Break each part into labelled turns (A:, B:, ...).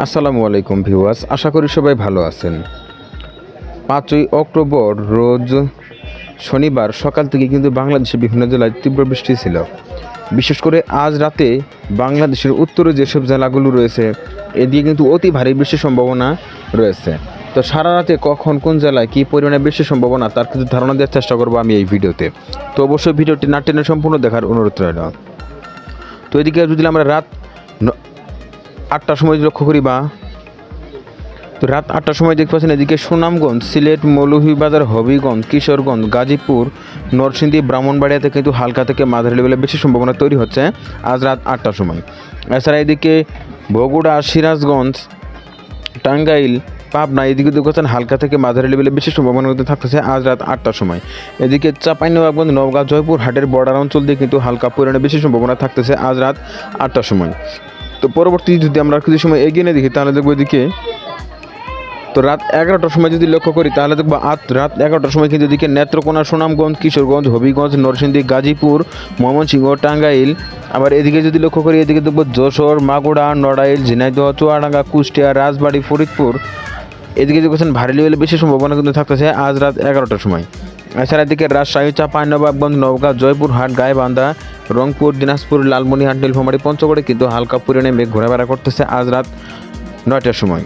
A: আসসালামু আলাইকুম ভিউয়ার্স, আশা করি সবাই ভালো আছেন। পাঁচই অক্টোবর রোজ শনিবার সকাল থেকে কিন্তু বাংলাদেশের বিভিন্ন জেলায় তীব্র বৃষ্টি ছিল। বিশেষ করে আজ রাতে বাংলাদেশের উত্তরে যেসব জেলাগুলো রয়েছে, এদিকে কিন্তু অতি ভারী বৃষ্টির সম্ভাবনা রয়েছে। তো সারা রাতে কখন কোন জেলায় কী পরিমাণে বৃষ্টির সম্ভাবনা, তার কিছু ধারণা দেওয়ার চেষ্টা করব আমি এই ভিডিওতে। তো অবশ্যই ভিডিওটি না সম্পূর্ণ দেখার অনুরোধ রইল। তো এদিকে যদি আমরা রাত আটটার সময় লক্ষ্য করি বা তো রাত আটটার সময় দেখতে পাচ্ছেন এদিকে সুনামগঞ্জ, সিলেট, মৌলভীবাজার, হবিগঞ্জ, কিশোরগঞ্জ, গাজীপুর, নরসিংদী, ব্রাহ্মণবাড়িয়াতে কিন্তু হালকা থেকে মাঝারি লেভেলে বেশি সম্ভাবনা তৈরি হচ্ছে আজ রাত আটটার সময়। এছাড়া এদিকে বগুড়া, সিরাজগঞ্জ, টাঙ্গাইল, পাবনা এদিকে দেখছেন হালকা থেকে মাঝারি লেভেলে বেশি সম্ভাবনা কিন্তু থাকতেছে আজ রাত আটটার সময়। এদিকে চাঁপাইনবাবগঞ্জ, নওগাঁ, জয়পুর, হাটের বর্ডার অঞ্চল দিয়ে কিন্তু হালকা পরিমাণে বেশি সম্ভাবনা থাকতেছে আজ রাত আটটার সময়। তো পরবর্তী যদি আমরা কিছু সময় এগিয়ে নিয়ে দেখি, তাহলে দেখব এদিকে, তো রাত এগারোটার সময় যদি লক্ষ্য করি, তাহলে দেখব রাত এগারোটার সময় কিন্তু এদিকে নেত্রকোনা, সুনামগঞ্জ, কিশোরগঞ্জ, হবিগঞ্জ, নরসিংদী, গাজীপুর, ময়মনসিংহ, টাঙ্গাইল, আবার এদিকে যদি লক্ষ্য করি, এদিকে দেখব যশোর মাগুড়া নড়াইল, ঝিনাইদহ, চুয়াডাঙ্গা, কুষ্টিয়া, রাজবাড়ি, ফরিদপুর। এদিকে দেখছেন ভারী লেভেলে বেশি সম্ভাবনা কিন্তু থাকতেছে আজ রাত এগারোটার সময়। এছাড়া এদিকে রাজশাহী চাঁপাইনবাবগঞ্জ নওগাঁ জয়পুরহাট গাইবান্ধা, রংপুর, দিনাজপুর লালমনিহাট নীলফামারী, পঞ্চগড়ে কিন্তু হালকা পরিমাণে মেঘ ঘোরাফেরা করতেছে আজ রাত নয়টার সময়।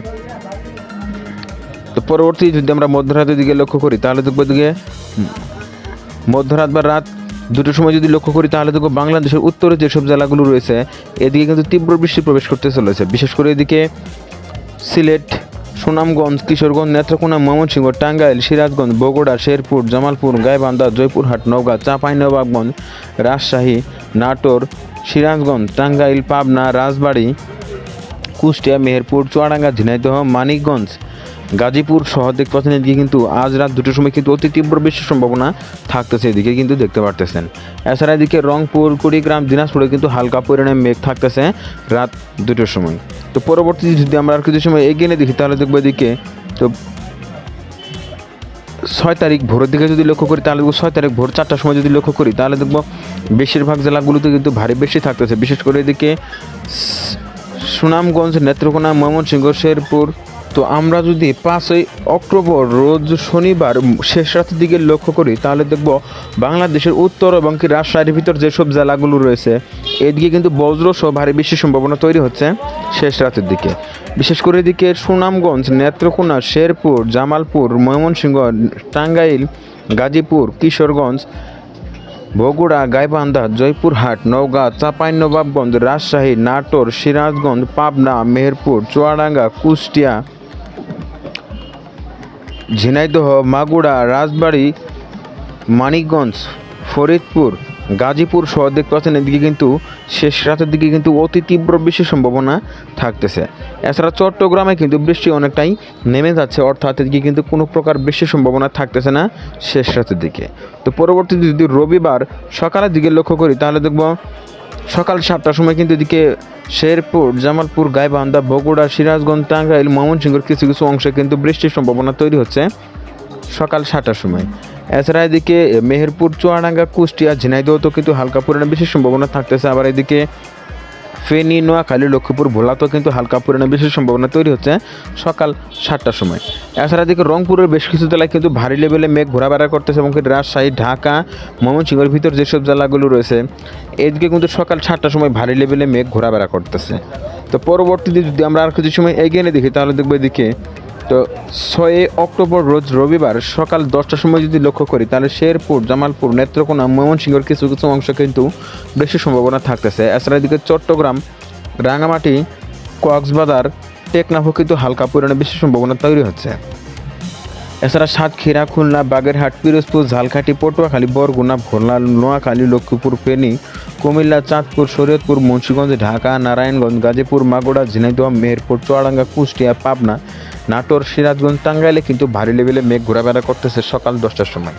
A: তো পরবর্তী যদি আমরা মধ্যরাতের দিকে লক্ষ্য করি, তাহলে দেখব দিকে মধ্যরাত বা রাত দুটোর সময় যদি লক্ষ্য করি, তাহলে দেখব বাংলাদেশের উত্তরে যেসব জেলাগুলো রয়েছে, এদিকে কিন্তু তীব্র বৃষ্টি প্রবেশ করতে চলেছে। বিশেষ করে এদিকে সিলেট সুনামগঞ্জ, কিশোরগঞ্জ, নেত্রকোনা, ময়মনসিংহ, টাঙ্গাইল, সিরাজগঞ্জ, বগুড়া, শেরপুর, জামালপুর, গাইবান্ধা জয়পুরহাট নওগাঁ চাঁপাইনবাবগঞ্জ রাজশাহী, নাটোর, সিরাজগঞ্জ, টাঙ্গাইল, পাবনা, রাজবাড়ী, কুষ্টিয়া, মেহেরপুর, চুয়াডাঙ্গা, ঝিনাইদহ, মানিকগঞ্জ গাজীপুর সহ দেখতে পাচ্ছেন, এদিকে কিন্তু আজ রাত দুটোর সময় কিন্তু অতি তীব্র বৃষ্টির সম্ভাবনা থাকতেছে, এদিকে কিন্তু দেখতে পারতেছেন। এছাড়া এদিকে রংপুর, কুড়িগ্রাম, দিনাজপুরে কিন্তু হালকা পরিমাণে মেঘ থাকতেছে রাত দুটোর সময়। তো পরবর্তী যদি আমরা আর কিছু সময় এগিয়ে নিয়ে দেখি, তাহলে দেখব এদিকে, তো ছয় তারিখ ভোরের দিকে যদি লক্ষ্য করি, তাহলে দেখব ছয় তারিখ ভোর চারটার সময় যদি লক্ষ্য করি, তাহলে দেখব বেশিরভাগ জেলাগুলোতে কিন্তু ভারী বেশি থাকতেছে। বিশেষ করে এদিকে সুনামগঞ্জ, নেত্রকোনা, ময়মনসিংহ, শেরপুর তো আমরা যদি পাঁচই অক্টোবর রোজ শনিবার শেষ রাতের দিকে লক্ষ্য করি, তাহলে দেখব বাংলাদেশের উত্তর এবং কি রাজশাহীর ভিতর যেসব জেলাগুলো রয়েছে, এদিকে কিন্তু বজ্র সহ ভারী বেশি সম্ভাবনা তৈরি হচ্ছে শেষ রাতের দিকে। বিশেষ করে এদিকে সুনামগঞ্জ, নেত্রকোনা, শেরপুর, জামালপুর, ময়মনসিংহ, টাঙ্গাইল, গাজীপুর, কিশোরগঞ্জ, বগুড়া, গাইবান্ধা, জয়পুরহাট, নওগাঁ, চাঁপাইনবাবগঞ্জ, রাজশাহী, নাটোর, সিরাজগঞ্জ, পাবনা, মেহেরপুর, চুয়াডাঙ্গা, কুষ্টিয়া ঝিনাইদহ মাগুড়া রাজবাড়ি, মানিকগঞ্জ, ফরিদপুর, গাজীপুর সহ দেখতে পাচ্ছেন, এদিকে কিন্তু শেষ রাতের দিকে কিন্তু অতি তীব্র বৃষ্টির সম্ভাবনা থাকতেছে। এছাড়া চট্টগ্রামে কিন্তু বৃষ্টি অনেকটাই নেমে যাচ্ছে, অর্থাৎ এদিকে কিন্তু কোনো প্রকার বৃষ্টির সম্ভাবনা থাকতেছে না শেষ রাতের দিকে। তো পরবর্তীতে যদি রবিবার সকালের দিকে লক্ষ্য করি, তাহলে দেখব সকাল সাতটার সময় কিন্তু এদিকে শেরপুর, জামালপুর, গাইবান্ধা, বগুড়া, সিরাজগঞ্জ, টাঙ্গাইল, ময়মনসিংহের কিছু কিছু অংশে কিন্তু বৃষ্টির সম্ভাবনা তৈরি হচ্ছে সকাল সাতটার সময়। এছাড়া এদিকে মেহেরপুর, চুয়াডাঙ্গা, কুষ্টিয়া ঝিনাইদহ কিন্তু হালকা পরিমাণে বেশি সম্ভাবনা থাকতেছে। আবার এদিকে ফেনী নোয়াখালী লক্ষ্মীপুর ভোলাতেও কিন্তু হালকা পরিমাণে বৃষ্টির সম্ভাবনা তৈরি হচ্ছে সকাল সাতটার সময়। এছাড়া দিকে রংপুরের বেশ কিছু জেলায় কিন্তু ভারী লেভেলে মেঘ ঘোরাফেরা করতেছে এবং রাজশাহী, ঢাকা, ময়মনসিংহের ভিতর যেসব জেলাগুলো রয়েছে, এদিকে কিন্তু সকাল সাতটার সময় ভারী লেভেলে মেঘ ঘোরাফেরা করতেছে। তো পরবর্তীতে যদি আমরা আর কিছু সময় এগিয়ে দেখি, তাহলে দেখব এদিকে তো ছয় অক্টোবর রোজ রবিবার সকাল দশটার সময় যদি লক্ষ্য করি, তাহলে শেরপুর, জামালপুর, নেত্রকোনা, ময়মনসিংহের কিছু কিছু অংশ কিন্তু বেশি সম্ভাবনা থাকতেছে। এছাড়া এদিকে চট্টগ্রাম রাঙামাটি কক্সবাজার টেকনাফও কিন্তু হালকা পরিমাণে বেশি সম্ভাবনা তৈরি হচ্ছে। এছাড়া সাতক্ষীরা খুলনা, বাগেরহাট, পিরোজপুর, ঝালকাঠি, পটুয়াখালী, বরগুনা, ভোলা, নোয়াখালী, লক্ষ্মীপুর, ফেনী, কুমিল্লা, চাঁদপুর, শরীয়তপুর, মুন্সিগঞ্জ, ঢাকা, নারায়ণগঞ্জ, গাজীপুর মাগুড়া ঝিনাইদহ, মেহেরপুর, চুয়াডাঙ্গা, কুষ্টিয়া, পাবনা, নাটোর, সিরাজগঞ্জ, টাঙ্গাইলে কিন্তু ভারী লেভেলে মেঘ ঘোরাফেরা করতেছে সকাল দশটার সময়।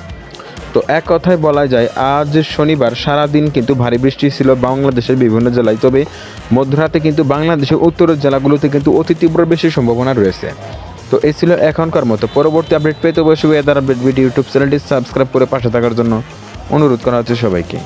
A: তো এক কথায় বলা যায়, আজ শনিবার সারাদিন কিন্তু ভারী বৃষ্টি ছিল বাংলাদেশের বিভিন্ন জেলায়। তবে মধ্যরাতে কিন্তু বাংলাদেশের উত্তরের জেলাগুলোতে কিন্তু অতি তীব্র বেশি সম্ভাবনা রয়েছে। তো এই ছিল এখনকার মতো। পরবর্তী আপডেট পেতে অবশ্যই ওয়েদার আপডেট ভিডিও ইউটিউব চ্যানেলটি সাবস্ক্রাইব করে পাশে থাকার জন্য অনুরোধ করা হচ্ছে সবাইকে।